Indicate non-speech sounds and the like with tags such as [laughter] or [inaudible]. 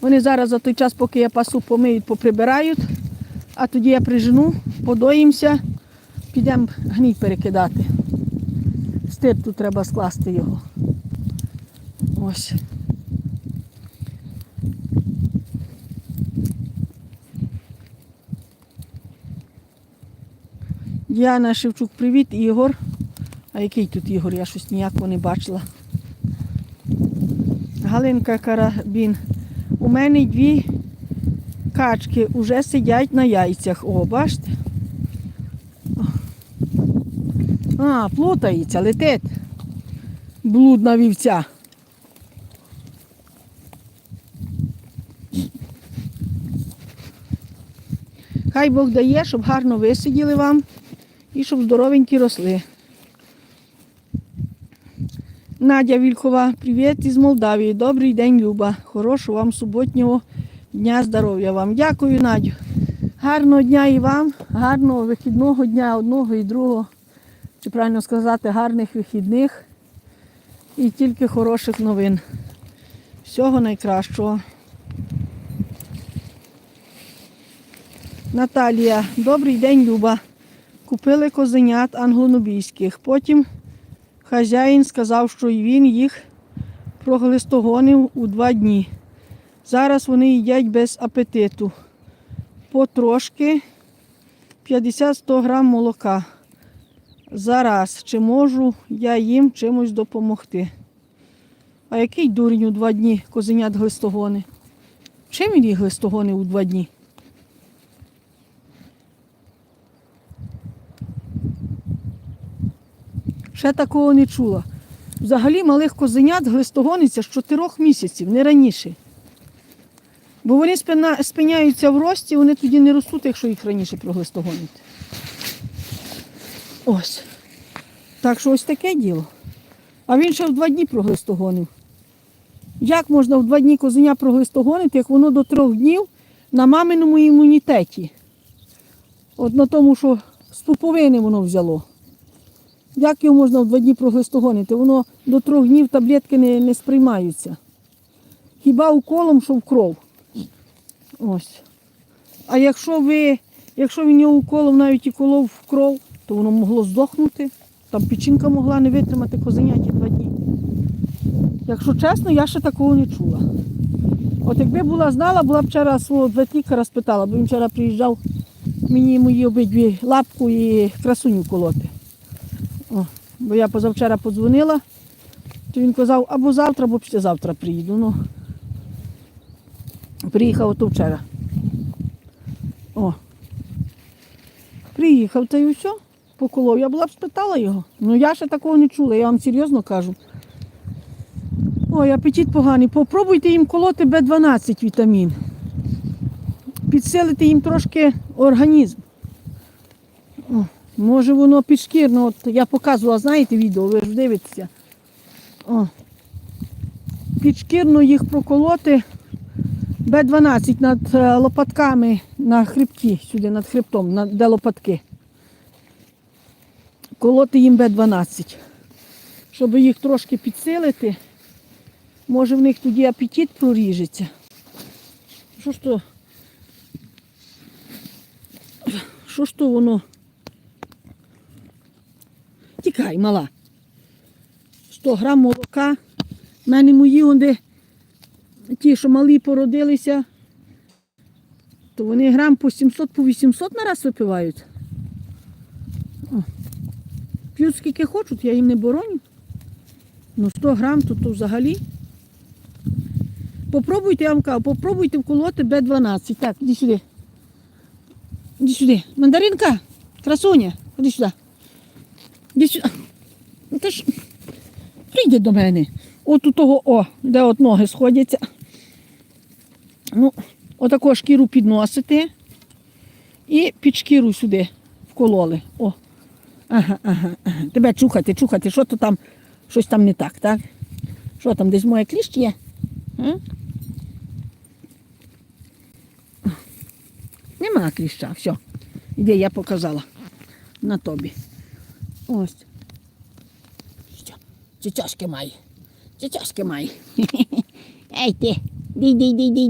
Вони зараз за той час, поки я пасу, помиють, поприбирають, а тоді я прижену, подоїмося, підемо гній перекидати. Стир тут треба скласти його. Ось. Діана Шевчук, привіт, Ігор. А який тут Ігор? Я щось ніякого не бачила. Галинка Карабін. У мене дві качки вже сидять на яйцях. О, бачите? А, плутається, летить. Блудна вівця. Хай Бог дає, щоб гарно висиділи вам і щоб здоровенькі росли. Надя Вільхова, привіт із Молдавії. Добрий день, Люба. Хорошого вам суботнього дня здоров'я вам. Дякую, Надю. Гарного дня і вам, гарного вихідного дня одного і другого. Чи правильно сказати, гарних вихідних і тільки хороших новин. Всього найкращого. Наталія, добрий день, Люба. Купили козенят англонобійських. Потім хазяїн сказав, що він їх проглистогонив у два дні. Зараз вони їдять без апетиту. Потрошки 50-100 грам молока. Зараз чи можу я їм чимось допомогти? А який дурень у два дні козенят глистогони? Чим він їх глистогонив у два дні? Ще такого не чула. Взагалі малих козенят глистогониться з 4 місяців, не раніше. Бо вони спиняються в рості, вони тоді не ростуть, якщо їх раніше проглистогонити. Ось. Так що ось таке діло. А він ще в два дні проглистогонив. Як можна в два дні козеня проглистогонити, як воно до трьох днів на маминому імунітеті? От на тому, що з пуповини воно взяло. Як його можна в два дні проглистогонити? Воно до трьох днів таблетки не, не сприймаються. Хіба уколом, що в кров. Ось. А якщо ви, якщо він його уколом навіть і колов в кров, то воно могло здохнути. Там печінка могла не витримати козеняті два дні. Якщо чесно, я ще такого не чула. От якби була знала, була б вчора свого ветлікаря спитала, бо він вчора приїжджав мені мої обидві лапку і красуню колоти. Бо я позавчора подзвонила, то він казав, або завтра, або післязавтра приїду. Ну, приїхав ото вчора. О. Приїхав та й все, поколов. Я була б спитала його. Ну я ще такого не чула, я вам серйозно кажу. Ой, апетит поганий. Попробуйте їм колоти Б12 вітамін. Підсилити їм трошки організм. Може воно підшкірно. От я показувала, знаєте, відео, ви ж дивитеся. О. Підшкірно їх проколоти Б12 над е, лопатками на хребті, сюди над хребтом, де лопатки. Колоти їм Б12. Щоб їх трошки підсилити. Може в них тоді апетит проріжеться. Що ж то? Що ж то воно? Тікай, мала. 100 грам молока. У мене мої онде, ті, що малі породилися, то вони грам по 700, по 800 на раз випивають. П'ють скільки хочуть, я їм не бороню. Ну 100 грам то, то взагалі. Попробуйте, я вам кажу, попробуйте вколоти Б12. Так, іди сюди. Іди сюди. Мандаринка, красуня, іди сюди. Ну, ти ж прийди до мене. От у того, о, де от ноги сходяться. Ну, отаку шкіру підносите і під шкіру сюди вкололи. О. Ага, ага, ага. Тебе чухати, чухати, що то там, щось там не так, так? Що там, десь моя кліщ є? М? Нема кліща, все. Іде, я показала на тобі. Ось. Що? Цицяшки має. Цицяшки має. [laughs] Ей ти, дій, дій, дій, ди.